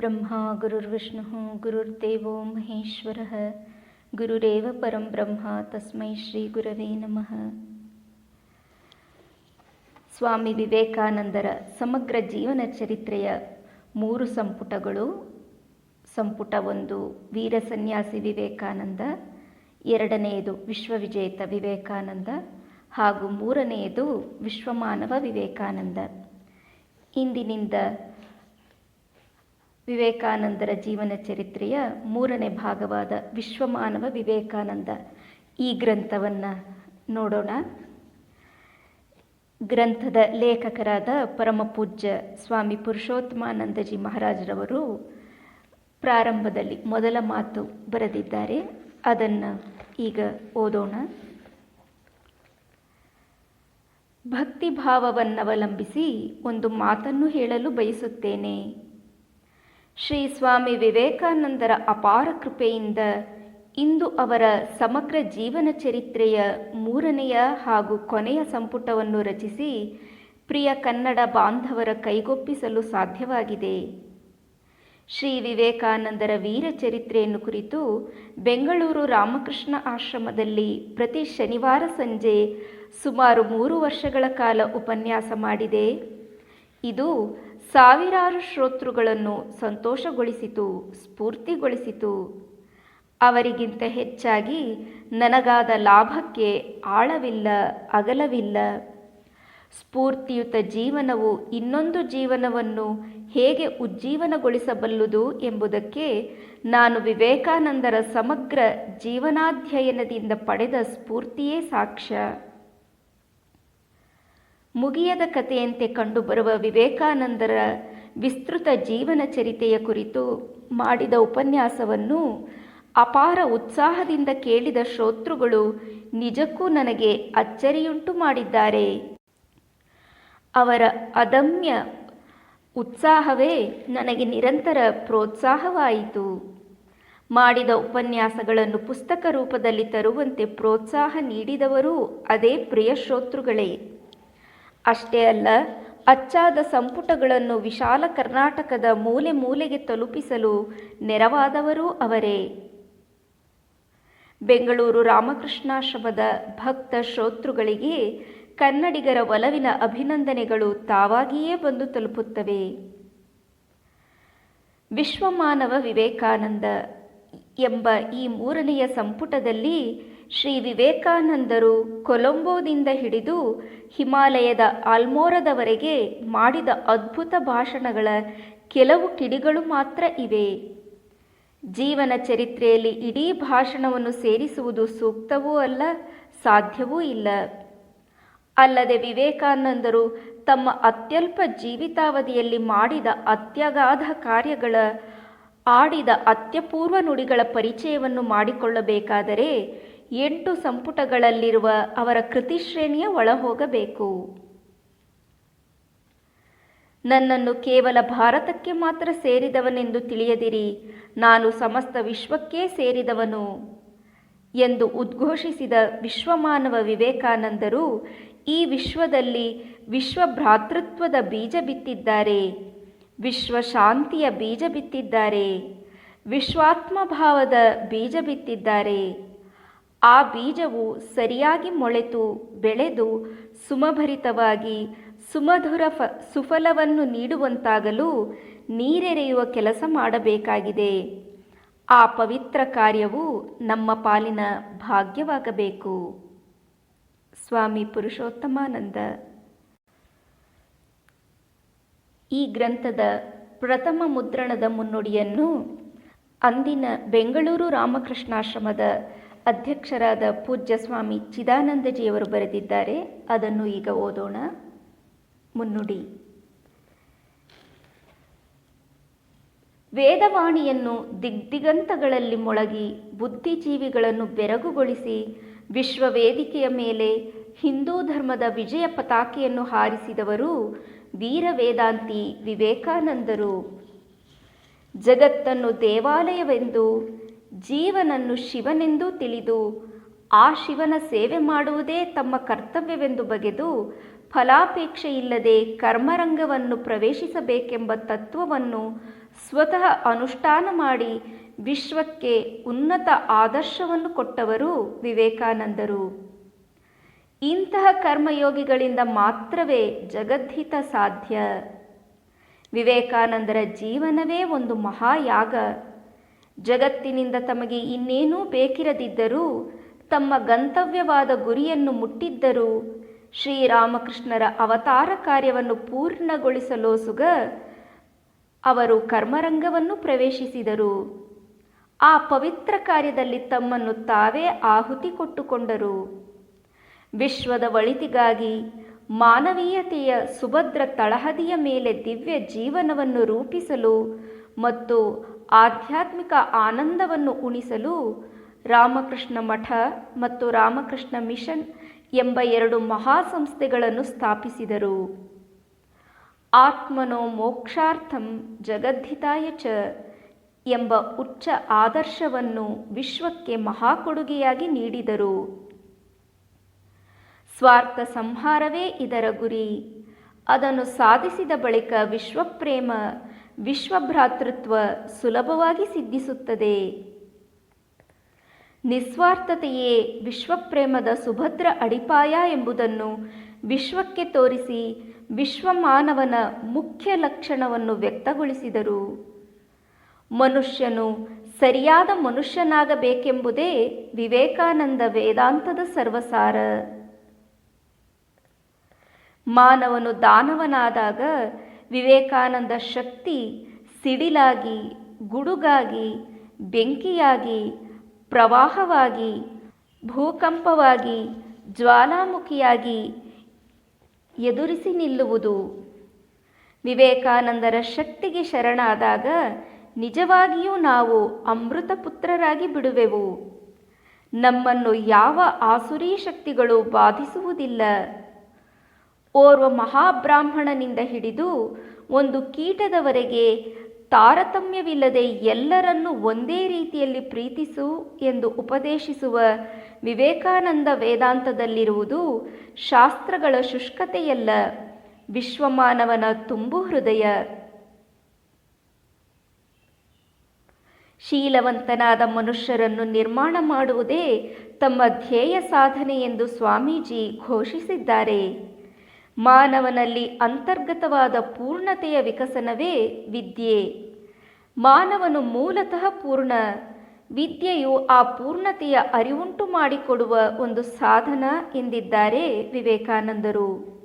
गुरुर्ब्रह्मा गुरुर्विष्णुः गुरुर्देवो महेश्वरः गुरुरेव परं ಬ್ರಹ್ಮ ತಸ್ಮೈ ಶ್ರೀ ಗುರವೇ ನಮಃ ಸ್ವಾಮಿ ವಿವೇಕಾನಂದರ ಸಮಗ್ರ ಜೀವನ ಚರಿತ್ರೆಯ ಮೂರು ಸಂಪುಟಗಳು ಸಂಪುಟ ಒಂದು ವೀರ ಸನ್ಯಾಸಿ ವಿವೇಕಾನಂದ ಎರಡನೆಯದು ವಿಶ್ವವಿಜೇತ ವಿವೇಕಾನಂದ ಹಾಗೂ ಮೂರನೆಯದು ವಿಶ್ವಮಾನವ ವಿವೇಕಾನಂದ ಇಂದಿನಿಂದ ವಿವೇಕಾನಂದರ ಜೀವನ ಚರಿತ್ರೆಯ ಮೂರನೇ ಭಾಗವಾದ ವಿಶ್ವಮಾನವ ವಿವೇಕಾನಂದ. ಈ ಗ್ರಂಥವನ್ನು ನೋಡೋಣ. ಗ್ರಂಥದ ಲೇಖಕರಾದ ಪರಮಪೂಜ್ಯ ಸ್ವಾಮಿ ಪುರುಷೋತ್ತಮಾನಂದಜಿ ಮಹಾರಾಜರವರು ಪ್ರಾರಂಭದಲ್ಲಿ ಮೊದಲ ಮಾತು ಬರೆದಿದ್ದಾರೆ. ಅದನ್ನು ಈಗ ಓದೋಣ. ಭಕ್ತಿಭಾವವನ್ನವಲಂಬಿಸಿ ಒಂದು ಮಾತನ್ನು ಹೇಳಲು ಬಯಸುತ್ತೇನೆ. ಶ್ರೀ ಸ್ವಾಮಿ ವಿವೇಕಾನಂದರ ಅಪಾರ ಕೃಪೆಯಿಂದ ಇಂದು ಅವರ ಸಮಗ್ರ ಜೀವನ ಚರಿತ್ರೆಯ ಮೂರನೆಯ ಹಾಗೂ ಕೊನೆಯ ಸಂಪುಟವನ್ನು ರಚಿಸಿ ಪ್ರಿಯ ಕನ್ನಡ ಬಾಂಧವರ ಕೈಗೊಪ್ಪಿಸಲು ಸಾಧ್ಯವಾಗಿದೆ. ಶ್ರೀ ವಿವೇಕಾನಂದರ ವೀರ ಚರಿತ್ರೆಯನ್ನು ಕುರಿತು ಬೆಂಗಳೂರು ರಾಮಕೃಷ್ಣ ಆಶ್ರಮದಲ್ಲಿ ಪ್ರತಿ ಶನಿವಾರ ಸಂಜೆ ಸುಮಾರು ಮೂರು ವರ್ಷಗಳ ಕಾಲ ಉಪನ್ಯಾಸ ಮಾಡಿದೆ. ಇದು ಸಾವಿರಾರು ಶ್ರೋತೃಗಳನ್ನು ಸಂತೋಷಗೊಳಿಸಿತು, ಸ್ಫೂರ್ತಿಗೊಳಿಸಿತು. ಅವರಿಗಿಂತ ಹೆಚ್ಚಾಗಿ ನನಗಾದ ಲಾಭಕ್ಕೆ ಆಳವಿಲ್ಲ, ಅಗಲವಿಲ್ಲ. ಸ್ಫೂರ್ತಿಯುತ ಜೀವನವು ಇನ್ನೊಂದು ಜೀವನವನ್ನು ಹೇಗೆ ಉಜ್ಜೀವನಗೊಳಿಸಬಲ್ಲುದು ಎಂಬುದಕ್ಕೆ ನಾನು ವಿವೇಕಾನಂದರ ಸಮಗ್ರ ಜೀವನಾಧ್ಯಯನದಿಂದ ಪಡೆದ ಸ್ಫೂರ್ತಿಯೇ ಸಾಕ್ಷ್ಯ. ಮುಗಿಯದ ಕಥೆಯಂತೆ ಕಂಡುಬರುವ ವಿವೇಕಾನಂದರ ವಿಸ್ತೃತ ಜೀವನ ಚರಿತೆಯ ಕುರಿತು ಮಾಡಿದ ಉಪನ್ಯಾಸವನ್ನು ಅಪಾರ ಉತ್ಸಾಹದಿಂದ ಕೇಳಿದ ಶ್ರೋತೃಗಳು ನಿಜಕ್ಕೂ ನನಗೆ ಅಚ್ಚರಿಯುಂಟು ಮಾಡಿದ್ದಾರೆ. ಅವರ ಅದಮ್ಯ ಉತ್ಸಾಹವೇ ನನಗೆ ನಿರಂತರ ಪ್ರೋತ್ಸಾಹವಾಯಿತು. ಮಾಡಿದ ಉಪನ್ಯಾಸಗಳನ್ನು ಪುಸ್ತಕ ರೂಪದಲ್ಲಿ ತರುವಂತೆ ಪ್ರೋತ್ಸಾಹ ನೀಡಿದವರೂ ಅದೇ ಪ್ರಿಯ ಶ್ರೋತೃಗಳೇ. ಅಷ್ಟೇ ಅಲ್ಲ, ಅಚ್ಚಾದ ಸಂಪುಟಗಳನ್ನು ವಿಶಾಲ ಕರ್ನಾಟಕದ ಮೂಲೆ ಮೂಲೆಗೆ ತಲುಪಿಸಲು ನೆರವಾದವರೂ ಅವರೇ. ಬೆಂಗಳೂರು ರಾಮಕೃಷ್ಣಾಶ್ರಮದ ಭಕ್ತ ಶ್ರೋತೃಗಳಿಗೆ ಕನ್ನಡಿಗರ ಒಲವಿನ ಅಭಿನಂದನೆಗಳು ತಾವಾಗಿಯೇ ಬಂದು ತಲುಪುತ್ತವೆ. ವಿಶ್ವಮಾನವ ವಿವೇಕಾನಂದ ಎಂಬ ಈ ಮೂರನೆಯ ಸಂಪುಟದಲ್ಲಿ ಶ್ರೀ ವಿವೇಕಾನಂದರು ಕೊಲಂಬೋದಿಂದ ಹಿಡಿದು ಹಿಮಾಲಯದ ಆಲ್ಮೋರದವರೆಗೆ ಮಾಡಿದ ಅದ್ಭುತ ಭಾಷಣಗಳ ಕೆಲವು ಕಿಡಿಗಳು ಮಾತ್ರ ಇವೆ. ಜೀವನ ಚರಿತ್ರೆಯಲ್ಲಿ ಇಡೀ ಭಾಷಣವನ್ನು ಸೇರಿಸುವುದು ಸೂಕ್ತವೂ ಅಲ್ಲ, ಸಾಧ್ಯವೂ ಇಲ್ಲ. ಅಲ್ಲದೆ ವಿವೇಕಾನಂದರು ತಮ್ಮ ಅತ್ಯಲ್ಪ ಜೀವಿತಾವಧಿಯಲ್ಲಿ ಮಾಡಿದ ಅತ್ಯಗಾಧ ಕಾರ್ಯಗಳ, ಆಡಿದ ಅತ್ಯಪೂರ್ವ ನುಡಿಗಳ ಪರಿಚಯವನ್ನು ಮಾಡಿಕೊಳ್ಳಬೇಕಾದರೆ ಎಂಟು ಸಂಪುಟಗಳಲ್ಲಿರುವ ಅವರ ಕೃತಿಶ್ರೇಣಿಯ ಒಳಹೋಗಬೇಕು. ನನ್ನನ್ನು ಕೇವಲ ಭಾರತಕ್ಕೆ ಮಾತ್ರ ಸೇರಿದವನೆಂದು ತಿಳಿಯದಿರಿ, ನಾನು ಸಮಸ್ತ ವಿಶ್ವಕ್ಕೇ ಸೇರಿದವನು ಎಂದು ಉದ್ಘೋಷಿಸಿದ ವಿಶ್ವಮಾನವ ವಿವೇಕಾನಂದರು, ಈ ವಿಶ್ವದಲ್ಲಿ ವಿಶ್ವ ಭ್ರಾತೃತ್ವದ ಬೀಜ ಬಿತ್ತಿದ್ದಾರೆ ವಿಶ್ವ ಶಾಂತಿಯ ಬೀಜ ಬಿತ್ತಿದ್ದಾರೆ, ವಿಶ್ವಾತ್ಮಭಾವದ ಬೀಜ ಬಿತ್ತಿದ್ದಾರೆ. ಆ ಬೀಜವು ಸರಿಯಾಗಿ ಮೊಳೆತು, ಬೆಳೆದು ಸುಮಭರಿತವಾಗಿ ಸುಮಧುರ ಫ, ಸುಫಲವನ್ನು ನೀಡುವಂತಾಗಲು ನೀರೆರೆಯುವ ಕೆಲಸ ಮಾಡಬೇಕಾಗಿದೆ. ಆ ಪವಿತ್ರ ಕಾರ್ಯವು ನಮ್ಮ ಪಾಲಿನ ಭಾಗ್ಯವಾಗಬೇಕು. ಸ್ವಾಮಿ ಪುರುಷೋತ್ತಮಾನಂದ. ಈ ಗ್ರಂಥದ ಪ್ರಥಮ ಮುದ್ರಣದ ಮುನ್ನುಡಿಯನ್ನು ಅಂದಿನ ಬೆಂಗಳೂರು ರಾಮಕೃಷ್ಣಾಶ್ರಮದ ಅಧ್ಯಕ್ಷರಾದ ಪೂಜ್ಯ ಸ್ವಾಮಿ ಚಿದಾನಂದಜಿಯವರು ಬರೆದಿದ್ದಾರೆ. ಅದನ್ನು ಈಗ ಓದೋಣ. ಮುನ್ನುಡಿ. ವೇದವಾಣಿಯನ್ನು ದಿಗ್ದಿಗಂತಗಳಲ್ಲಿ ಮೊಳಗಿ ಬುದ್ಧಿಜೀವಿಗಳನ್ನು ಬೆರಗುಗೊಳಿಸಿ ವಿಶ್ವ ವೇದಿಕೆಯ ಮೇಲೆ ಹಿಂದೂ ಧರ್ಮದ ವಿಜಯ ಪತಾಕೆಯನ್ನು ಹಾರಿಸಿದವರು ವೀರ ವೇದಾಂತಿ ವಿವೇಕಾನಂದರು. ಜಗತ್ತನ್ನು ದೇವಾಲಯವೆಂದು ಜೀವನನ್ನು ಶಿವನೆಂದು ತಿಳಿದು ಆ ಶಿವನ ಸೇವೆ ಮಾಡುವುದೇ ತಮ್ಮ ಕರ್ತವ್ಯವೆಂದು ಬಗೆದು ಫಲಾಪೇಕ್ಷೆಯಿಲ್ಲದೆ ಕರ್ಮರಂಗವನ್ನು ಪ್ರವೇಶಿಸಬೇಕೆಂಬ ತತ್ವವನ್ನು ಸ್ವತಃ ಅನುಷ್ಠಾನ ಮಾಡಿ ವಿಶ್ವಕ್ಕೆ ಉನ್ನತ ಆದರ್ಶವನ್ನು ಕೊಟ್ಟವರು ವಿವೇಕಾನಂದರು. ಇಂತಹ ಕರ್ಮಯೋಗಿಗಳಿಂದ ಮಾತ್ರವೇ ಜಗದ್ಹಿತ ಸಾಧ್ಯ. ವಿವೇಕಾನಂದರ ಜೀವನವೇ ಒಂದು ಮಹಾಯಾಗ. ಜಗತ್ತಿನಿಂದ ತಮಗೆ ಇನ್ನೇನೂ ಬೇಕಿರದಿದ್ದರೂ ತಮ್ಮ ಗಂತವ್ಯವಾದ ಗುರಿಯನ್ನು ಮುಟ್ಟಿದ್ದರೂ ಶ್ರೀರಾಮಕೃಷ್ಣರ ಅವತಾರ ಕಾರ್ಯವನ್ನು ಪೂರ್ಣಗೊಳಿಸಲೋಸುಗ ಅವರು ಕರ್ಮರಂಗವನ್ನು ಪ್ರವೇಶಿಸಿದರು. ಆ ಪವಿತ್ರ ಕಾರ್ಯದಲ್ಲಿ ತಮ್ಮನ್ನು ತಾವೇ ಆಹುತಿ ಕೊಟ್ಟುಕೊಂಡರು. ವಿಶ್ವದ ಒಳಿತಿಗಾಗಿ ಮಾನವೀಯತೆಯ ಸುಭದ್ರ ತಳಹದಿಯ ಮೇಲೆ ದಿವ್ಯ ಜೀವನವನ್ನು ರೂಪಿಸಲು ಮತ್ತು ಆಧ್ಯಾತ್ಮಿಕ ಆನಂದವನ್ನು ಉಣಿಸಲು ರಾಮಕೃಷ್ಣ ಮಠ ಮತ್ತು ರಾಮಕೃಷ್ಣ ಮಿಷನ್ ಎಂಬ ಎರಡು ಮಹಾಸಂಸ್ಥೆಗಳನ್ನು ಸ್ಥಾಪಿಸಿದರು. ಆತ್ಮನೋ ಮೋಕ್ಷಾರ್ಥಂ ಜಗದ್ಧಿತಾಯ ಚ ಎಂಬ ಉಚ್ಚ ಆದರ್ಶವನ್ನು ವಿಶ್ವಕ್ಕೆ ಮಹಾಕೊಡುಗೆಯಾಗಿ ನೀಡಿದರು. ಸ್ವಾರ್ಥ ಸಂಹಾರವೇ ಇದರ ಗುರಿ. ಅದನ್ನು ಸಾಧಿಸಿದ ಬಳಿಕ ವಿಶ್ವಪ್ರೇಮ ವಿಶ್ವಭ್ರಾತೃತ್ವ ಸುಲಭವಾಗಿ ಸಿದ್ಧಿಸುತ್ತದೆ. ನಿಸ್ವಾರ್ಥತೆಯೇ ವಿಶ್ವಪ್ರೇಮದ ಸುಭದ್ರ ಅಡಿಪಾಯ ಎಂಬುದನ್ನು ವಿಶ್ವಕ್ಕೆ ತೋರಿಸಿ ವಿಶ್ವಮಾನವನ ಮುಖ್ಯ ಲಕ್ಷಣವನ್ನು ವ್ಯಕ್ತಗೊಳಿಸಿದರು. ಮನುಷ್ಯನು ಸರಿಯಾದ ಮನುಷ್ಯನಾಗಬೇಕೆಂಬುದೇ ವಿವೇಕಾನಂದ ವೇದಾಂತದ ಸರ್ವಸಾರ. ಮಾನವನು ದಾನವನಾದಾಗ ವಿವೇಕಾನಂದ ಶಕ್ತಿ ಸಿಡಿಲಾಗಿ, ಗುಡುಗಾಗಿ, ಬೆಂಕಿಯಾಗಿ, ಪ್ರವಾಹವಾಗಿ, ಭೂಕಂಪವಾಗಿ, ಜ್ವಾಲಾಮುಖಿಯಾಗಿ ಎದುರಿಸಿ ನಿಲ್ಲುವುದು. ವಿವೇಕಾನಂದರ ಶಕ್ತಿಗೆ ಶರಣಾದಾಗ ನಿಜವಾಗಿಯೂ ನಾವು ಅಮೃತ ಪುತ್ರರಾಗಿ ಬಿಡುವೆವು. ನಮ್ಮನ್ನು ಯಾವ ಆಸುರಿ ಶಕ್ತಿಗಳು ಬಾಧಿಸುವುದಿಲ್ಲ. ಓರ್ವ ಮಹಾಬ್ರಾಹ್ಮಣನಿಂದ ಹಿಡಿದು ಒಂದು ಕೀಟದವರೆಗೆ ತಾರತಮ್ಯವಿಲ್ಲದೆ ಎಲ್ಲರನ್ನೂ ಒಂದೇ ರೀತಿಯಲ್ಲಿ ಪ್ರೀತಿಸು ಎಂದು ಉಪದೇಶಿಸುವ ವಿವೇಕಾನಂದ ವೇದಾಂತದಲ್ಲಿರುವುದು ಶಾಸ್ತ್ರಗಳ ಶುಷ್ಕತೆಯಲ್ಲ, ವಿಶ್ವಮಾನವನ ತುಂಬು ಹೃದಯ. ಶೀಲವಂತನಾದ ಮನುಷ್ಯರನ್ನು ನಿರ್ಮಾಣ ಮಾಡುವುದೇ ತಮ್ಮ ಧ್ಯೇಯ ಸಾಧನೆ ಎಂದು ಸ್ವಾಮೀಜಿ ಘೋಷಿಸಿದ್ದಾರೆ. ಮಾನವನಲ್ಲಿ ಅಂತರ್ಗತವಾದ ಪೂರ್ಣತೆಯ ವಿಕಸನವೇ ವಿದ್ಯೆ. ಮಾನವನು ಮೂಲತಃ ಪೂರ್ಣ. ವಿದ್ಯೆಯು ಆ ಪೂರ್ಣತೆಯ ಅರಿವುಂಟು ಮಾಡಿಕೊಡುವ ಒಂದು ಸಾಧನ ಎಂದಿದ್ದಾರೆ ವಿವೇಕಾನಂದರು.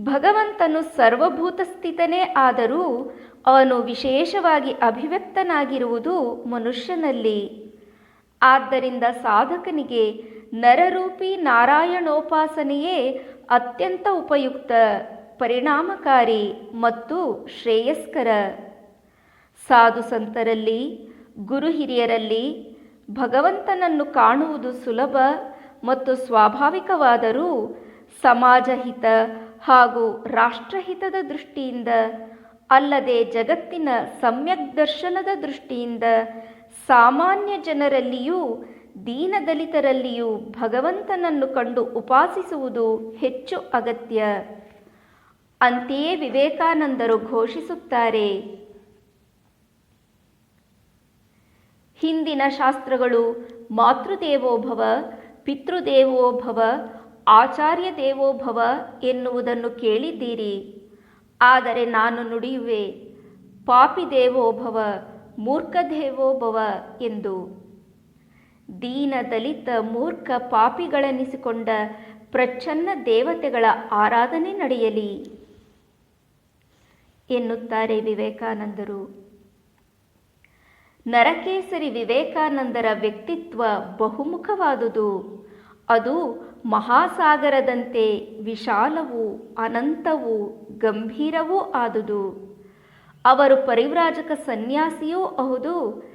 ಭಗವಂತನು ಸರ್ವಭೂತ ಸ್ಥಿತನೇ ಆದರೂ ಅವನು ವಿಶೇಷವಾಗಿ ಅಭಿವ್ಯಕ್ತನಾಗಿರುವುದು ಮನುಷ್ಯನಲ್ಲಿ. ಆದ್ದರಿಂದ ಸಾಧಕನಿಗೆ ನರರೂಪಿ ನಾರಾಯಣೋಪಾಸನೆಯೇ ಅತ್ಯಂತ ಉಪಯುಕ್ತ, ಪರಿಣಾಮಕಾರಿ ಮತ್ತು ಶ್ರೇಯಸ್ಕರ. ಸಾಧು ಸಂತರಲ್ಲಿ, ಗುರು ಹಿರಿಯರಲ್ಲಿ ಭಗವಂತನನ್ನು ಕಾಣುವುದು ಸುಲಭ ಮತ್ತು ಸ್ವಾಭಾವಿಕವಾದರೂ ಸಮಾಜಹಿತ ಹಾಗೂ ರಾಷ್ಟ್ರಹಿತದ ದೃಷ್ಟಿಯಿಂದ ಅಲ್ಲದೆ ಜಗತ್ತಿನ ಸಮ್ಯಕ್ ದರ್ಶನದ ದೃಷ್ಟಿಯಿಂದ ಸಾಮಾನ್ಯ ಜನರಲ್ಲಿಯೂ ದೀನದಲಿತರಲ್ಲಿಯೂ ಭಗವಂತನನ್ನು ಕಂಡು ಉಪಾಸಿಸುವುದು ಹೆಚ್ಚು ಅಗತ್ಯ. ಅಂತೆಯೇ ವಿವೇಕಾನಂದರು ಘೋಷಿಸುತ್ತಾರೆ, ಹಿಂದಿನ ಶಾಸ್ತ್ರಗಳು ಮಾತೃದೇವೋಭವ, ಪಿತೃದೇವೋಭವ ಆಚಾರ್ಯ ದೇವೋಭವ ಎನ್ನುವುದನ್ನು ಕೇಳಿದ್ದೀರಿ. ಆದರೆ ನಾನು ನುಡಿಯುವೆ ಪಾಪಿ ದೇವೋಭವ ಮೂರ್ಖ ದೇವೋಭವ ಎಂದು. ದೀನ ದಲಿತ ಮೂರ್ಖ ಪಾಪಿಗಳೆನಿಸಿಕೊಂಡ ಪ್ರಚ್ಛನ್ನ ದೇವತೆಗಳ ಆರಾಧನೆ ನಡೆಯಲಿ. ಎನ್ನುತ್ತಾರೆ ವಿವೇಕಾನಂದರು. ನರಕೇಸರಿ ವಿವೇಕಾನಂದರ ವ್ಯಕ್ತಿತ್ವ ಬಹುಮುಖವಾದುದು. ಅದು ಮಹಾಸಾಗರದಂತೆ ವಿಶಾಲವೂ, ಅನಂತವೂ, ಗಂಭೀರವೂ ಆದುದು. ಅವರು ಪರಿವ್ರಾಜಕ ಸನ್ಯಾಸಿಯೂ ಹೌದು.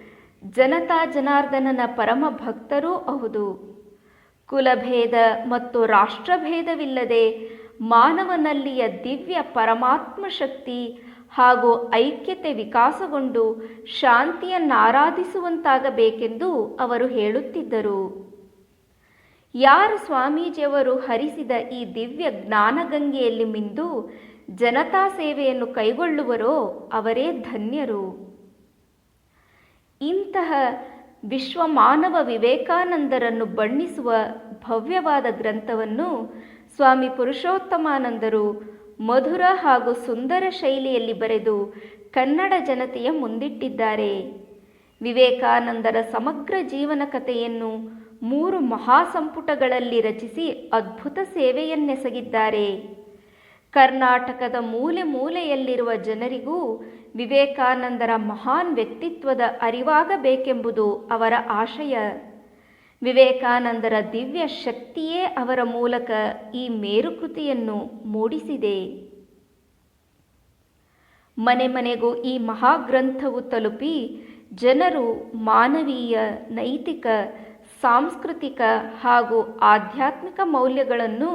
ಜನತಾ ಜನಾರ್ದನನ ಪರಮ ಭಕ್ತರೂ ಹೌದು ಕುಲಭೇದ ಮತ್ತು ರಾಷ್ಟ್ರಭೇದವಿಲ್ಲದೆ ಮಾನವನಲ್ಲಿಯ ದಿವ್ಯ ಪರಮಾತ್ಮ ಶಕ್ತಿ ಹಾಗೂ ಐಕ್ಯತೆ ವಿಕಾಸಗೊಂಡು ಶಾಂತಿಯನ್ನಾರಾಧಿಸುವಂತಾಗಬೇಕೆಂದು ಅವರು ಹೇಳುತ್ತಿದ್ದರು. ಯಾರು ಸ್ವಾಮೀಜಿಯವರು ಹರಿಸಿದ ಈ ದಿವ್ಯ ಜ್ಞಾನಗಂಗೆಯಲ್ಲಿ ಮಿಂದು ಜನತಾ ಸೇವೆಯನ್ನು ಕೈಗೊಳ್ಳುವರೋ ಅವರೇ ಧನ್ಯರು. ಇಂತಹ ವಿಶ್ವ ಮಾನವ ವಿವೇಕಾನಂದರನ್ನು ಬಣ್ಣಿಸುವ ಭವ್ಯವಾದ ಗ್ರಂಥವನ್ನು ಸ್ವಾಮಿ ಪುರುಷೋತ್ತಮಾನಂದರು ಮಧುರ ಹಾಗೂ ಸುಂದರ ಶೈಲಿಯಲ್ಲಿ ಬರೆದು ಕನ್ನಡ ಜನತೆಯ ಮುಂದಿಟ್ಟಿದ್ದಾರೆ. ವಿವೇಕಾನಂದರ ಸಮಗ್ರ ಜೀವನ ಕಥೆಯನ್ನು ಮೂರು ಮಹಾಸಂಪುಟಗಳಲ್ಲಿ ರಚಿಸಿ ಅದ್ಭುತ ಸೇವೆಯನ್ನೆಸಗಿದ್ದಾರೆ. ಕರ್ನಾಟಕದ ಮೂಲೆ ಮೂಲೆಯಲ್ಲಿರುವ ಜನರಿಗೂ ವಿವೇಕಾನಂದರ ಮಹಾನ್ ವ್ಯಕ್ತಿತ್ವದ ಅರಿವಾಗಬೇಕೆಂಬುದು ಅವರ ಆಶಯ. ವಿವೇಕಾನಂದರ ದಿವ್ಯ ಶಕ್ತಿಯೇ ಅವರ ಮೂಲಕ ಈ ಮೇರುಕೃತಿಯನ್ನು ಮೂಡಿಸಿದೆ. ಮನೆ ಮನೆಗೂ ಈ ಮಹಾಗ್ರಂಥವು ತಲುಪಿ ಜನರು ಮಾನವೀಯ, ನೈತಿಕ, ಸಾಂಸ್ಕೃತಿಕ ಹಾಗೂ ಆಧ್ಯಾತ್ಮಿಕ ಮೌಲ್ಯಗಳನ್ನು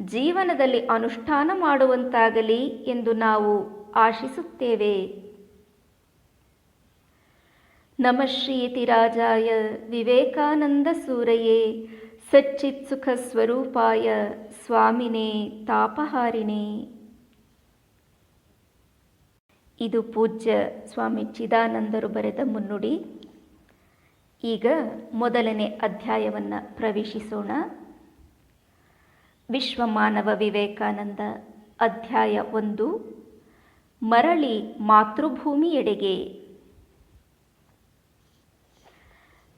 ಜೀವನದಲ್ಲಿ ಅನುಷ್ಠಾನ ಮಾಡುವಂತಾಗಲಿ ಎಂದು ನಾವು ಆಶಿಸುತ್ತೇವೆ. ನಮ ಶ್ರೀತಿರಾಜಾಯ ವಿವೇಕಾನಂದ ಸೂರಯೇ, ಸಚ್ಚಿತ್ ಸುಖ ಸ್ವರೂಪಾಯ ಸ್ವಾಮಿನೇ ತಾಪಹಾರಿಣೇ. ಇದು ಪೂಜ್ಯ ಸ್ವಾಮಿ ಚಿದಾನಂದರು ಬರೆದ ಮುನ್ನುಡಿ. ಈಗ ಮೊದಲನೇ ಅಧ್ಯಾಯವನ್ನು ಪ್ರವೇಶಿಸೋಣ. ವಿಶ್ವಮಾನವ ವಿವೇಕಾನಂದ ಅಧ್ಯಾಯ ಒಂದು. ಮರಳಿ ಮಾತೃಭೂಮಿಯೆಡೆಗೆ.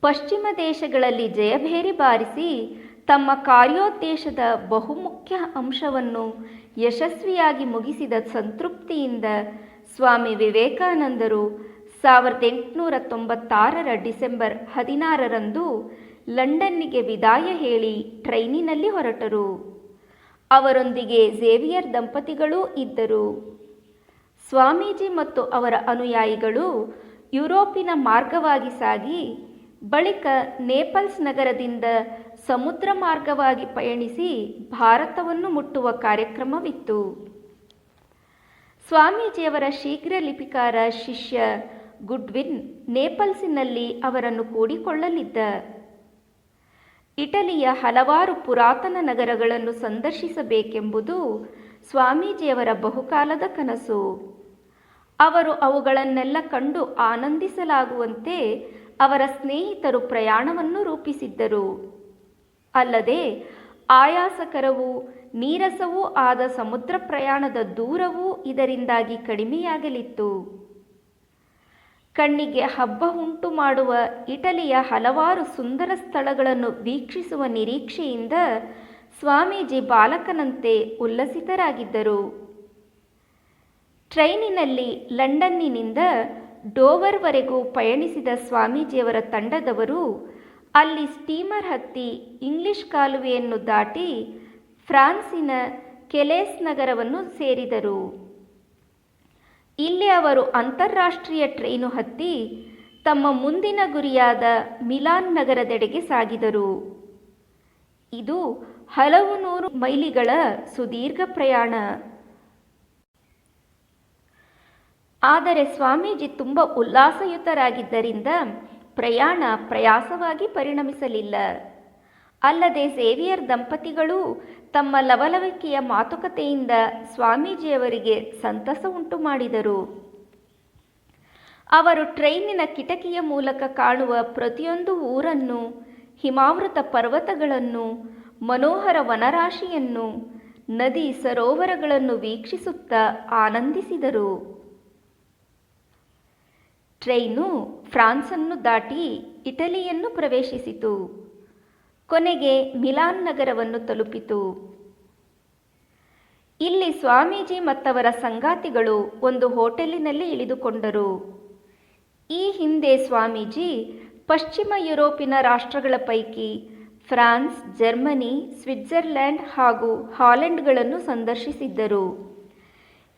ಪಶ್ಚಿಮ ದೇಶಗಳಲ್ಲಿ ಜಯಭೇರಿ ಬಾರಿಸಿ ತಮ್ಮ ಕಾರ್ಯೋದ್ದೇಶದ ಬಹುಮುಖ್ಯ ಅಂಶವನ್ನು ಯಶಸ್ವಿಯಾಗಿ ಮುಗಿಸಿದ ಸಂತೃಪ್ತಿಯಿಂದ ಸ್ವಾಮಿ ವಿವೇಕಾನಂದರು ಸಾವಿರದ ಎಂಟುನೂರ ತೊಂಬತ್ತಾರರ ಡಿಸೆಂಬರ್ ಹದಿನಾರರಂದು ಲಂಡನ್ನಿಗೆ ವಿದಾಯ ಹೇಳಿ ಟ್ರೈನಿನಲ್ಲಿ ಹೊರಟರು. ಅವರೊಂದಿಗೆ ಝೇವಿಯರ್ ದಂಪತಿಗಳೂ ಇದ್ದರು. ಸ್ವಾಮೀಜಿ ಮತ್ತು ಅವರ ಅನುಯಾಯಿಗಳು ಯುರೋಪಿನ ಮಾರ್ಗವಾಗಿ ಸಾಗಿ, ಬಳಿಕ ನೇಪಲ್ಸ್ ನಗರದಿಂದ ಸಮುದ್ರ ಮಾರ್ಗವಾಗಿ ಪಯಣಿಸಿ ಭಾರತವನ್ನು ಮುಟ್ಟುವ ಕಾರ್ಯಕ್ರಮವಿತ್ತು. ಸ್ವಾಮೀಜಿಯವರ ಶೀಘ್ರ ಲಿಪಿಕಾರ ಶಿಷ್ಯ ಗುಡ್ವಿನ್ ನೇಪಲ್ಸಿನಲ್ಲಿ ಅವರನ್ನು ಕೂಡಿಕೊಳ್ಳಲಿದ್ದ. ಇಟಲಿಯ ಹಲವಾರು ಪುರಾತನ ನಗರಗಳನ್ನು ಸಂದರ್ಶಿಸಬೇಕೆಂಬುದು ಸ್ವಾಮೀಜಿಯವರ ಬಹುಕಾಲದ ಕನಸು. ಅವರು ಅವುಗಳನ್ನೆಲ್ಲ ಕಂಡು ಆನಂದಿಸಲಾಗುವಂತೆ ಅವರ ಸ್ನೇಹಿತರು ಪ್ರಯಾಣವನ್ನು ರೂಪಿಸಿದ್ದರು. ಅಲ್ಲದೆ, ಆಯಾಸಕರವೂ ನೀರಸವೂ ಆದ ಸಮುದ್ರ ಪ್ರಯಾಣದ ದೂರವೂ ಇದರಿಂದಾಗಿ ಕಡಿಮೆಯಾಗಲಿತ್ತು. ಕಣ್ಣಿಗೆ ಹಬ್ಬ ಉಂಟು ಮಾಡುವ ಇಟಲಿಯ ಹಲವಾರು ಸುಂದರ ಸ್ಥಳಗಳನ್ನು ವೀಕ್ಷಿಸುವ ನಿರೀಕ್ಷೆಯಿಂದ ಸ್ವಾಮೀಜಿ ಬಾಲಕನಂತೆ ಉಲ್ಲಸಿತರಾಗಿದ್ದರು. ಟ್ರೈನಿನಲ್ಲಿ ಲಂಡನ್ನಿನಿಂದ ಡೋವರ್ವರೆಗೂ ಪಯಣಿಸಿದ ಸ್ವಾಮೀಜಿಯವರ ತಂಡದವರು ಅಲ್ಲಿ ಸ್ಟೀಮರ್ ಹತ್ತಿ ಇಂಗ್ಲಿಷ್ ಕಾಲುವೆಯನ್ನು ದಾಟಿ ಫ್ರಾನ್ಸಿನ ಕೆಲೇಸ್ ನಗರವನ್ನು ಸೇರಿದರು. ಇಲ್ಲಿ ಅವರು ಅಂತಾರಾಷ್ಟ್ರೀಯ ಟ್ರೈನು ಹತ್ತಿ ತಮ್ಮ ಮುಂದಿನ ಗುರಿಯಾದ ಮಿಲಾನ್ ನಗರದೆಡೆಗೆ ಸಾಗಿದರು. ಇದು ಹಲವು ನೂರು ಮೈಲಿಗಳ ಸುದೀರ್ಘ ಪ್ರಯಾಣ. ಆದರೆ ಸ್ವಾಮೀಜಿ ತುಂಬ ಉಲ್ಲಾಸಯುತರಾಗಿದ್ದರಿಂದ ಪ್ರಯಾಣ ಪ್ರಯಾಸವಾಗಿ ಪರಿಣಮಿಸಲಿಲ್ಲ. ಅಲ್ಲದೆ ಸೇವಿಯರ್ ದಂಪತಿಗಳು ತಮ್ಮ ಲವಲವಿಕೆಯ ಮಾತುಕತೆಯಿಂದ ಸ್ವಾಮೀಜಿಯವರಿಗೆ ಸಂತಸ ಉಂಟು ಮಾಡಿದರು. ಅವರು ಟ್ರೈನಿನ ಕಿಟಕಿಯ ಮೂಲಕ ಕಾಣುವ ಪ್ರತಿಯೊಂದು ಊರನ್ನು, ಹಿಮಾವೃತ ಪರ್ವತಗಳನ್ನು, ಮನೋಹರ ವನರಾಶಿಯನ್ನು, ನದಿ ಸರೋವರಗಳನ್ನು ವೀಕ್ಷಿಸುತ್ತಾ ಆನಂದಿಸಿದರು. ಟ್ರೈನು ಫ್ರಾನ್ಸನ್ನು ದಾಟಿ ಇಟಲಿಯನ್ನು ಪ್ರವೇಶಿಸಿತು. ಕೊನೆಗೆ ಮಿಲಾನ್ ನಗರವನ್ನು ತಲುಪಿತು. ಇಲ್ಲಿ ಸ್ವಾಮೀಜಿ ಮತ್ತವರ ಸಂಗಾತಿಗಳು ಒಂದು ಹೋಟೆಲಿನಲ್ಲಿ ಇಳಿದುಕೊಂಡರು. ಈ ಹಿಂದೆ ಸ್ವಾಮೀಜಿ ಪಶ್ಚಿಮ ಯುರೋಪಿನ ರಾಷ್ಟ್ರಗಳ ಪೈಕಿ ಫ್ರಾನ್ಸ್, ಜರ್ಮನಿ ಸ್ವಿಟ್ಜರ್ಲ್ಯಾಂಡ್ ಹಾಗೂ ಹಾಲೆಂಡ್ಗಳನ್ನು ಸಂದರ್ಶಿಸಿದ್ದರು.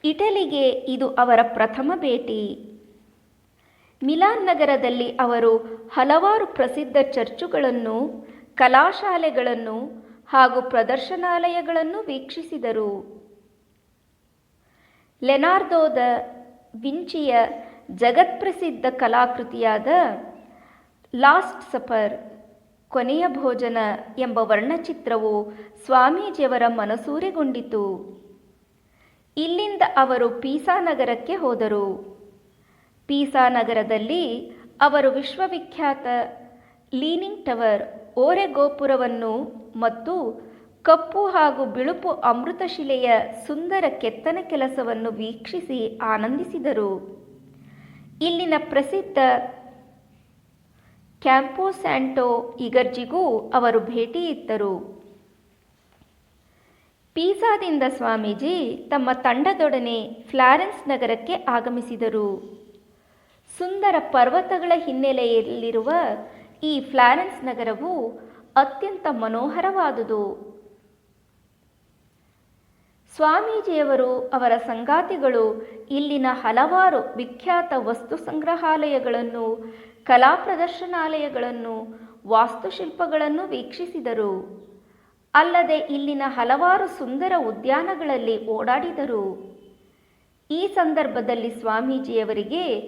ಇಟಲಿಗೆ ಇದು ಅವರ ಪ್ರಥಮ ಭೇಟಿ. ಮಿಲಾನ್ ನಗರದಲ್ಲಿ ಅವರು ಹಲವಾರು ಪ್ರಸಿದ್ಧ ಚರ್ಚುಗಳನ್ನು ಕಲಾಶಾಲೆಗಳನ್ನು ಹಾಗೂ ಪ್ರದರ್ಶನಾಲಯಗಳನ್ನು ವೀಕ್ಷಿಸಿದರು. ಲೆನಾರ್ದೋದ ವಿಂಚಿಯ ಜಗತ್ಪ್ರಸಿದ್ಧ ಕಲಾಕೃತಿಯಾದ ಲಾಸ್ಟ್ ಸಫರ್, ಕೊನೆಯ ಭೋಜನ ಎಂಬ ವರ್ಣಚಿತ್ರವು ಸ್ವಾಮೀಜಿಯವರ ಮನಸೂರೆಗೊಂಡಿತು. ಇಲ್ಲಿಂದ ಅವರು ಪೀಸಾ ನಗರಕ್ಕೆ ಹೋದರು. ಪೀಸಾ ನಗರದಲ್ಲಿ ಅವರು ವಿಶ್ವವಿಖ್ಯಾತ ಲೀನಿಂಗ್ ಟವರ್ ಓರೆ ಗೋಪುರವನ್ನು ಮತ್ತು ಕಪ್ಪು ಹಾಗೂ ಬಿಳುಪು ಅಮೃತಶಿಲೆಯ ಸುಂದರ ಕೆತ್ತನೆ ಕೆಲಸವನ್ನು ವೀಕ್ಷಿಸಿ ಆನಂದಿಸಿದರು. ಇಲ್ಲಿನ ಪ್ರಸಿದ್ಧ ಕ್ಯಾಂಪೋ ಸ್ಯಾಂಟೋ ಇಗರ್ಜಿಗೂ ಅವರು ಭೇಟಿ ಇತ್ತರು ಪೀಸಾದಿಂದ ಸ್ವಾಮೀಜಿ ತಮ್ಮ ತಂಡದೊಡನೆ ಫ್ಲಾರೆನ್ಸ್ ನಗರಕ್ಕೆ ಆಗಮಿಸಿದರು. ಸುಂದರ ಪರ್ವತಗಳ ಹಿನ್ನೆಲೆಯಲ್ಲಿರುವ ಈ ಫ್ಲಾರೆನ್ಸ್ ನಗರವು ಅತ್ಯಂತ ಮನೋಹರವಾದುದು. ಸ್ವಾಮೀಜಿಯವರು ಅವರ ಸಂಗಾತಿಗಳು ಇಲ್ಲಿನ ಹಲವಾರು ವಿಖ್ಯಾತ ವಸ್ತು ಸಂಗ್ರಹಾಲಯಗಳನ್ನು, ಕಲಾ ಪ್ರದರ್ಶನಾಲಯಗಳನ್ನು, ವಾಸ್ತುಶಿಲ್ಪಗಳನ್ನು ವೀಕ್ಷಿಸಿದರು. ಅಲ್ಲದೆ ಇಲ್ಲಿನ ಹಲವಾರು ಸುಂದರ ಉದ್ಯಾನಗಳಲ್ಲಿ ಓಡಾಡಿದರು. ಈ ಸಂದರ್ಭದಲ್ಲಿ ಸ್ವಾಮೀಜಿಯವರಿಗೆ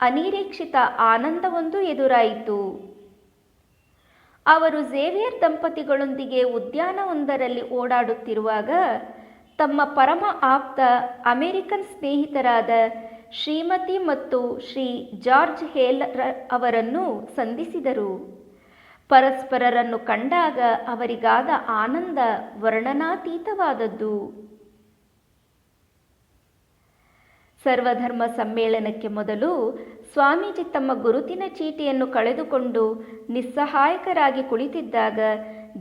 ಅನಿರೀಕ್ಷಿತ ಆನಂದವೊಂದು ಎದುರಾಯಿತು. ಅವರು ಝೇವಿಯರ್ ದಂಪತಿಗಳೊಂದಿಗೆ ಉದ್ಯಾನವೊಂದರಲ್ಲಿ ಓಡಾಡುತ್ತಿರುವಾಗ ತಮ್ಮ ಪರಮ ಆಪ್ತ ಅಮೆರಿಕನ್ ಸ್ನೇಹಿತರಾದ ಶ್ರೀಮತಿ ಮತ್ತು ಶ್ರೀ ಜಾರ್ಜ್ ಹೇಲ್ ಅವರನ್ನು ಸಂಧಿಸಿದರು. ಪರಸ್ಪರರನ್ನು ಕಂಡಾಗ ಅವರಿಗಾದ ಆನಂದ ವರ್ಣನಾತೀತವಾದದ್ದು. ಸರ್ವಧರ್ಮ ಸಮ್ಮೇಳನಕ್ಕೆ ಮೊದಲು ಸ್ವಾಮೀಜಿ ತಮ್ಮ ಗುರುತಿನ ಚೀಟಿಯನ್ನು ಕಳೆದುಕೊಂಡು ನಿಸ್ಸಹಾಯಕರಾಗಿ ಕುಳಿತಿದ್ದಾಗ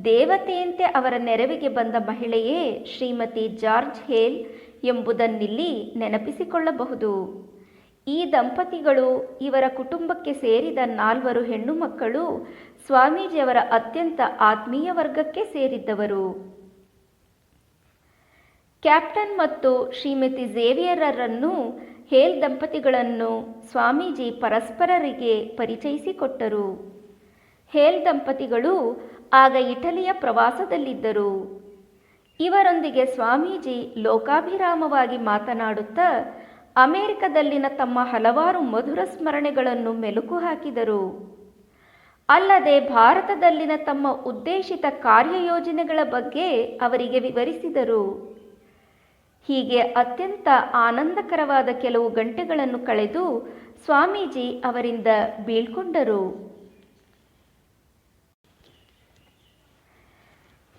ದೇವತೆಯಂತೆ ಅವರ ನೆರವಿಗೆ ಬಂದ ಮಹಿಳೆಯೇ ಶ್ರೀಮತಿ ಜಾರ್ಜ್ ಹೇಲ್ ಎಂಬುದನ್ನಿಲ್ಲಿ ನೆನಪಿಸಿಕೊಳ್ಳಬಹುದು. ಈ ದಂಪತಿಗಳು ಇವರ ಕುಟುಂಬಕ್ಕೆ ಸೇರಿದ ನಾಲ್ವರು ಹೆಣ್ಣು ಮಕ್ಕಳು ಸ್ವಾಮೀಜಿಯವರ ಅತ್ಯಂತ ಆತ್ಮೀಯ ವರ್ಗಕ್ಕೆ ಸೇರಿದ್ದವರು. ಕ್ಯಾಪ್ಟನ್ ಮತ್ತು ಶ್ರೀಮತಿ ಝೇವಿಯರರನ್ನು ಹೇಲ್ ದಂಪತಿಗಳನ್ನು ಸ್ವಾಮೀಜಿ ಪರಸ್ಪರರಿಗೆ ಪರಿಚಯಿಸಿಕೊಟ್ಟರು. ಹೇಲ್ ದಂಪತಿಗಳು ಆಗ ಇಟಲಿಯ ಪ್ರವಾಸದಲ್ಲಿದ್ದರು. ಇವರೊಂದಿಗೆ ಸ್ವಾಮೀಜಿ ಲೋಕಾಭಿರಾಮವಾಗಿ ಮಾತನಾಡುತ್ತಾ ಅಮೆರಿಕದಲ್ಲಿನ ತಮ್ಮ ಹಲವಾರು ಮಧುರ ಸ್ಮರಣೆಗಳನ್ನು ಮೆಲುಕು ಹಾಕಿದರು. ಅಲ್ಲದೆ ಭಾರತದಲ್ಲಿನ ತಮ್ಮ ಉದ್ದೇಶಿತ ಕಾರ್ಯಯೋಜನೆಗಳ ಬಗ್ಗೆ ಅವರಿಗೆ ವಿವರಿಸಿದರು. ಹೀಗೆ ಅತ್ಯಂತ ಆನಂದಕರವಾದ ಕೆಲವು ಗಂಟೆಗಳನ್ನು ಕಳೆದು ಸ್ವಾಮೀಜಿ ಅವರಿಂದ ಬೀಳ್ಕೊಂಡರು.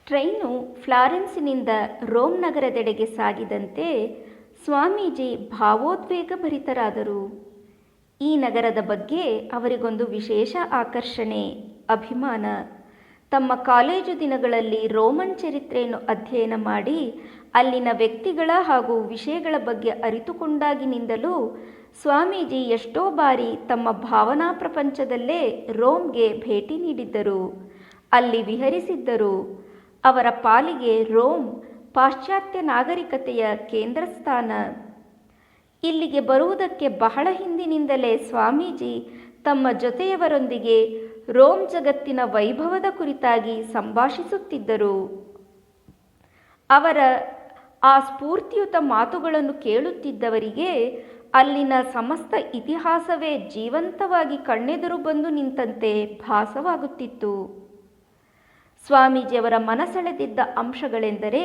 ಟ್ರೈನು ಫ್ಲಾರೆನ್ಸಿನಿಂದ ರೋಮ್ ನಗರದೆಡೆಗೆ ಸಾಗಿದಂತೆ ಸ್ವಾಮೀಜಿ ಭಾವೋದ್ವೇಗ ಭರಿತರಾದರು. ಈ ನಗರದ ಬಗ್ಗೆ ಅವರಿಗೊಂದು ವಿಶೇಷ ಆಕರ್ಷಣೆ, ಅಭಿಮಾನ. ತಮ್ಮ ಕಾಲೇಜು ದಿನಗಳಲ್ಲಿ ರೋಮನ್ ಚರಿತ್ರೆಯನ್ನು ಅಧ್ಯಯನ ಮಾಡಿ ಅಲ್ಲಿನ ವ್ಯಕ್ತಿಗಳ ಹಾಗೂ ವಿಷಯಗಳ ಬಗ್ಗೆ ಅರಿತುಕೊಂಡಾಗಿನಿಂದಲೂ ಸ್ವಾಮೀಜಿ ಎಷ್ಟೋ ಬಾರಿ ತಮ್ಮ ಭಾವನಾ ಪ್ರಪಂಚದಲ್ಲೇ ರೋಮ್ಗೆ ಭೇಟಿ ನೀಡಿದ್ದರು. ಅಲ್ಲಿ ವಿಹರಿಸಿದ್ದರು. ಅವರ ಪಾಲಿಗೆ ರೋಮ್ ಪಾಶ್ಚಾತ್ಯ ನಾಗರಿಕತೆಯ ಕೇಂದ್ರ ಸ್ಥಾನ ಇಲ್ಲಿಗೆ ಬರುವುದಕ್ಕೆ ಬಹಳ ಹಿಂದಿನಿಂದಲೇ ಸ್ವಾಮೀಜಿ ತಮ್ಮ ಜೊತೆಯವರೊಂದಿಗೆ ರೋಮ್ ಜಗತ್ತಿನ ವೈಭವದ ಕುರಿತಾಗಿ ಸಂಭಾಷಿಸುತ್ತಿದ್ದರು. ಅವರ ಆ ಸ್ಫೂರ್ತಿಯುತ ಮಾತುಗಳನ್ನು ಕೇಳುತ್ತಿದ್ದವರಿಗೆ ಅಲ್ಲಿನ ಸಮಸ್ತ ಇತಿಹಾಸವೇ ಜೀವಂತವಾಗಿ ಕಣ್ಣೆದುರು ಬಂದು ನಿಂತಂತೆ ಭಾಸವಾಗುತ್ತಿತ್ತು. ಸ್ವಾಮೀಜಿಯವರ ಮನಸೆಳೆದಿದ್ದ ಅಂಶಗಳೆಂದರೆ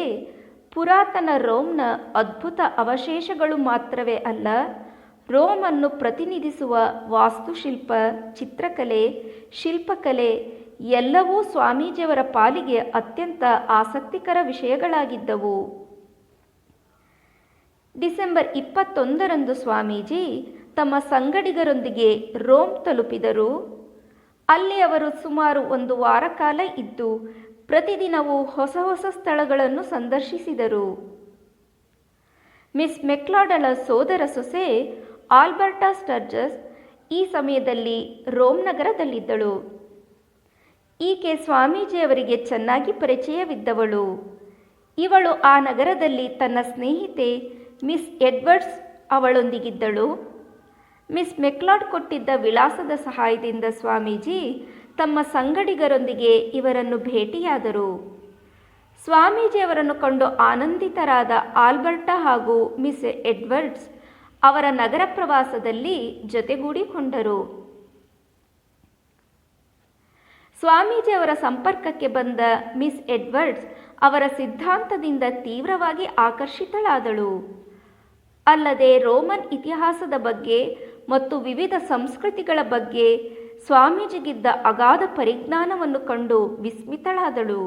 ಪುರಾತನ ರೋಮ್ನ ಅದ್ಭುತ ಅವಶೇಷಗಳು ಮಾತ್ರವೇ ಅಲ್ಲ, ರೋಮನ್ನು ಪ್ರತಿನಿಧಿಸುವ ವಾಸ್ತುಶಿಲ್ಪ, ಚಿತ್ರಕಲೆ, ಶಿಲ್ಪಕಲೆ ಎಲ್ಲವೂ ಸ್ವಾಮೀಜಿಯವರ ಪಾಲಿಗೆ ಅತ್ಯಂತ ಆಸಕ್ತಿಕರ ವಿಷಯಗಳಾಗಿದ್ದವು. ಡಿಸೆಂಬರ್ ಇಪ್ಪತ್ತೊಂದರಂದು ಸ್ವಾಮೀಜಿ ತಮ್ಮ ಸಂಗಡಿಗರೊಂದಿಗೆ ರೋಮ್ ತಲುಪಿದರು. ಅಲ್ಲಿ ಅವರು ಸುಮಾರು ಒಂದು ವಾರ ಕಾಲ ಇದ್ದು ಪ್ರತಿದಿನವೂ ಹೊಸ ಹೊಸ ಸ್ಥಳಗಳನ್ನು ಸಂದರ್ಶಿಸಿದರು. ಮಿಸ್ ಮೆಕ್ಲಾಡಳ ಸೋದರ ಸೊಸೆ ಆಲ್ಬರ್ಟಾ ಸ್ಟರ್ಜಸ್ ಈ ಸಮಯದಲ್ಲಿ ರೋಮ್ ನಗರದಲ್ಲಿದ್ದಳು. ಈಕೆ ಸ್ವಾಮೀಜಿಯವರಿಗೆ ಚೆನ್ನಾಗಿ ಪರಿಚಯವಿದ್ದವಳು. ಇವಳು ಆ ನಗರದಲ್ಲಿ ತನ್ನ ಸ್ನೇಹಿತೆ ಮಿಸ್ ಎಡ್ವರ್ಡ್ಸ್ ಅವಳೊಂದಿಗಿದ್ದಳು. ಮಿಸ್ ಮೆಕ್ಲಾಡ್ ಕೊಟ್ಟಿದ್ದ ವಿಳಾಸದ ಸಹಾಯದಿಂದ ಸ್ವಾಮೀಜಿ ತಮ್ಮ ಸಂಗಡಿಗರೊಂದಿಗೆ ಇವರನ್ನು ಭೇಟಿಯಾದರು. ಸ್ವಾಮೀಜಿಯವರನ್ನು ಕಂಡು ಆನಂದಿತರಾದ ಆಲ್ಬರ್ಟ ಹಾಗೂ ಮಿಸ್ ಎಡ್ವರ್ಡ್ಸ್ ಅವರ ನಗರ ಪ್ರವಾಸದಲ್ಲಿ ಜೊತೆಗೂಡಿಕೊಂಡರು. ಸ್ವಾಮೀಜಿಯವರ ಸಂಪರ್ಕಕ್ಕೆ ಬಂದ ಮಿಸ್ ಎಡ್ವರ್ಡ್ಸ್ ಅವರ ಸಿದ್ಧಾಂತದಿಂದ ತೀವ್ರವಾಗಿ ಆಕರ್ಷಿತಳಾದಳು. ಅಲ್ಲದೆ ರೋಮನ್ ಇತಿಹಾಸದ ಬಗ್ಗೆ ಮತ್ತು ವಿವಿಧ ಸಂಸ್ಕೃತಿಗಳ ಬಗ್ಗೆ ಸ್ವಾಮೀಜಿಗಿದ್ದ ಅಗಾಧ ಪರಿಜ್ಞಾನವನ್ನು ಕಂಡು ವಿಸ್ಮಿತಳಾದಳು.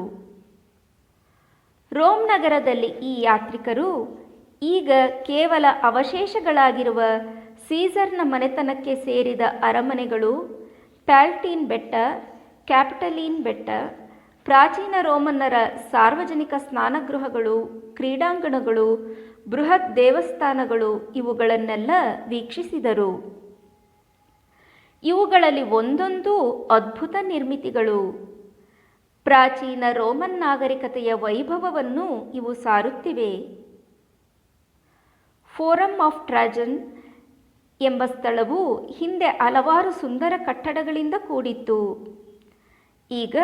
ರೋಮ್ ನಗರದಲ್ಲಿ ಈ ಯಾತ್ರಿಕರು ಈಗ ಕೇವಲ ಅವಶೇಷಗಳಾಗಿರುವ ಸೀಸರ್ನ ಮನೆತನಕ್ಕೆ ಸೇರಿದ ಅರಮನೆಗಳು, ಪ್ಯಾಲ್ಟೀನ್ ಬೆಟ್ಟ, ಕ್ಯಾಪಿಟಲೀನ್ ಬೆಟ್ಟ ಪ್ರಾಚೀನ ರೋಮನ್ನರ ಸಾರ್ವಜನಿಕ ಸ್ನಾನಗೃಹಗಳು, ಕ್ರೀಡಾಂಗಣಗಳು, ಬೃಹತ್ ದೇವಸ್ಥಾನಗಳು ಇವುಗಳನ್ನೆಲ್ಲ ವೀಕ್ಷಿಸಿದರು. ಇವುಗಳಲ್ಲಿ ಒಂದೊಂದು ಅದ್ಭುತ ನಿರ್ಮಿತಿಗಳು. ಪ್ರಾಚೀನ ರೋಮನ್ ನಾಗರಿಕತೆಯ ವೈಭವವನ್ನು ಇವು ಸಾರುತ್ತಿವೆ. ಫೋರಮ್ ಆಫ್ ಟ್ರಾಜನ್ ಎಂಬ ಸ್ಥಳವು ಹಿಂದೆ ಹಲವಾರು ಸುಂದರ ಕಟ್ಟಡಗಳಿಂದ ಕೂಡಿತ್ತು. ಈಗ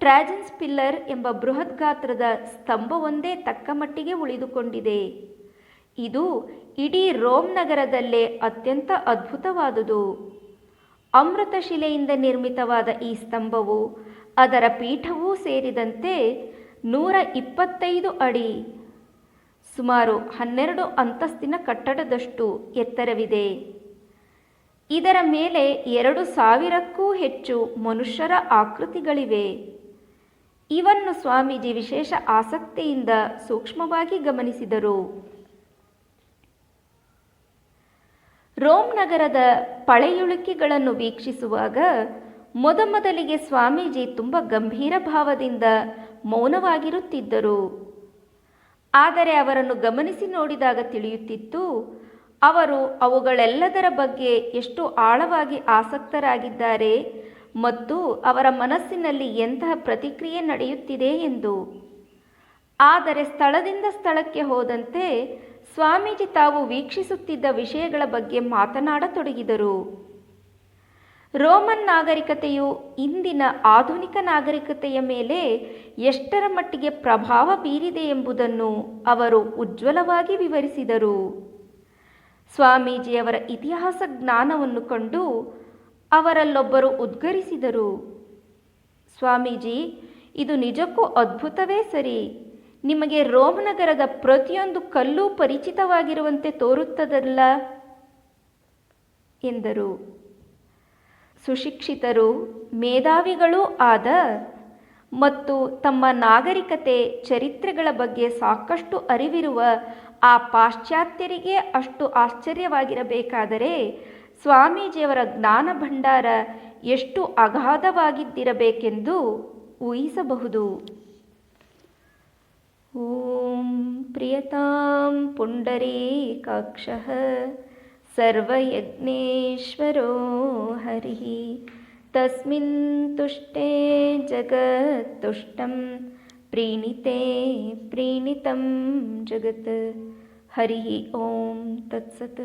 ಟ್ರಾಜನ್ಸ್ ಪಿಲ್ಲರ್ ಎಂಬ ಬೃಹತ್ ಗಾತ್ರದ ಸ್ತಂಭವೊಂದೇ ತಕ್ಕ ಮಟ್ಟಿಗೆ ಉಳಿದುಕೊಂಡಿದೆ. ಇದು ಇಡೀ ರೋಮ್ ನಗರದಲ್ಲೇ ಅತ್ಯಂತ ಅದ್ಭುತವಾದುದು. ಅಮೃತ ಶಿಲೆಯಿಂದ ನಿರ್ಮಿತವಾದ ಈ ಸ್ತಂಭವು ಅದರ ಪೀಠವೂ ಸೇರಿದಂತೆ ನೂರ ಇಪ್ಪತ್ತೈದು ಅಡಿ, ಸುಮಾರು ಹನ್ನೆರಡು ಅಂತಸ್ತಿನ ಕಟ್ಟಡದಷ್ಟು ಎತ್ತರವಿದೆ. ಇದರ ಮೇಲೆ ಎರಡು ಸಾವಿರಕ್ಕೂ ಹೆಚ್ಚು ಮನುಷ್ಯರ ಆಕೃತಿಗಳಿವೆ. ಇವನ್ನು ಸ್ವಾಮೀಜಿ ವಿಶೇಷ ಆಸಕ್ತಿಯಿಂದ ಸೂಕ್ಷ್ಮವಾಗಿ ಗಮನಿಸಿದರು. ರೋಮ್ ನಗರದ ಪಳೆಯುಳಿಕೆಗಳನ್ನು ವೀಕ್ಷಿಸುವಾಗ ಮೊದಮೊದಲಿಗೆ ಸ್ವಾಮೀಜಿ ತುಂಬ ಗಂಭೀರ ಭಾವದಿಂದ ಮೌನವಾಗಿರುತ್ತಿದ್ದರು. ಆದರೆ ಅವರನ್ನು ಗಮನಿಸಿ ನೋಡಿದಾಗ ತಿಳಿಯುತ್ತಿತ್ತು, ಅವರು ಅವುಗಳೆಲ್ಲದರ ಬಗ್ಗೆ ಎಷ್ಟು ಆಳವಾಗಿ ಆಸಕ್ತರಾಗಿದ್ದಾರೆ ಮತ್ತು ಅವರ ಮನಸ್ಸಿನಲ್ಲಿ ಎಂತಹ ಪ್ರತಿಕ್ರಿಯೆ ನಡೆಯುತ್ತಿದೆ ಎಂದು. ಆದರೆ ಸ್ಥಳದಿಂದ ಸ್ಥಳಕ್ಕೆ ಹೋದಂತೆ ಸ್ವಾಮೀಜಿ ತಾವು ವೀಕ್ಷಿಸುತ್ತಿದ್ದ ವಿಷಯಗಳ ಬಗ್ಗೆ ಮಾತನಾಡತೊಡಗಿದರು. ರೋಮನ್ ನಾಗರಿಕತೆಯು ಇಂದಿನ ಆಧುನಿಕ ನಾಗರಿಕತೆಯ ಮೇಲೆ ಎಷ್ಟರ ಮಟ್ಟಿಗೆ ಪ್ರಭಾವ ಬೀರಿದೆ ಎಂಬುದನ್ನು ಅವರು ಉಜ್ವಲವಾಗಿ ವಿವರಿಸಿದರು. ಸ್ವಾಮೀಜಿಯವರ ಇತಿಹಾಸ ಜ್ಞಾನವನ್ನು ಕಂಡು ಅವರಲ್ಲೊಬ್ಬರು ಉದ್ಗರಿಸಿದರು. ಸ್ವಾಮೀಜಿ, ಇದು ನಿಜಕ್ಕೂ ಅದ್ಭುತವೇ ಸರಿ. ನಿಮಗೆ ರೋಮನಗರದ ಪ್ರತಿಯೊಂದು ಕಲ್ಲೂ ಪರಿಚಿತವಾಗಿರುವಂತೆ ತೋರುತ್ತದಲ್ಲ? ಎಂದರು. ಸುಶಿಕ್ಷಿತರು, ಮೇಧಾವಿಗಳೂ ಆದ ಮತ್ತು ತಮ್ಮ ನಾಗರಿಕತೆ ಚರಿತ್ರೆಗಳ ಬಗ್ಗೆ ಸಾಕಷ್ಟು ಅರಿವಿರುವ ಆ ಪಾಶ್ಚಾತ್ಯರಿಗೆ ಅಷ್ಟು ಆಶ್ಚರ್ಯವಾಗಿರಬೇಕಾದರೆ ಸ್ವಾಮೀಜಿಯವರ ಜ್ಞಾನ ಭಂಡಾರ ಎಷ್ಟು ಅಗಾಧವಾಗಿದ್ದಿರಬೇಕೆಂದು ಊಹಿಸಬಹುದು. ಓಂ ಪ್ರಿಯತಾಂ ಪುಂಡರೀಕಾಕ್ಷ ಸರ್ವಯಜ್ಞೇಶ್ವರೋ ಹರಿ ತಸ್ಮಿನ್ ತುಷ್ಟೇ ಜಗತ್ತುಷ್ಟಂ ಪ್ರೀಣಿತೇ ಪ್ರೀಣಿತಂ ಜಗತ್ ಹರಿ ಓಂ ತತ್ಸತ್.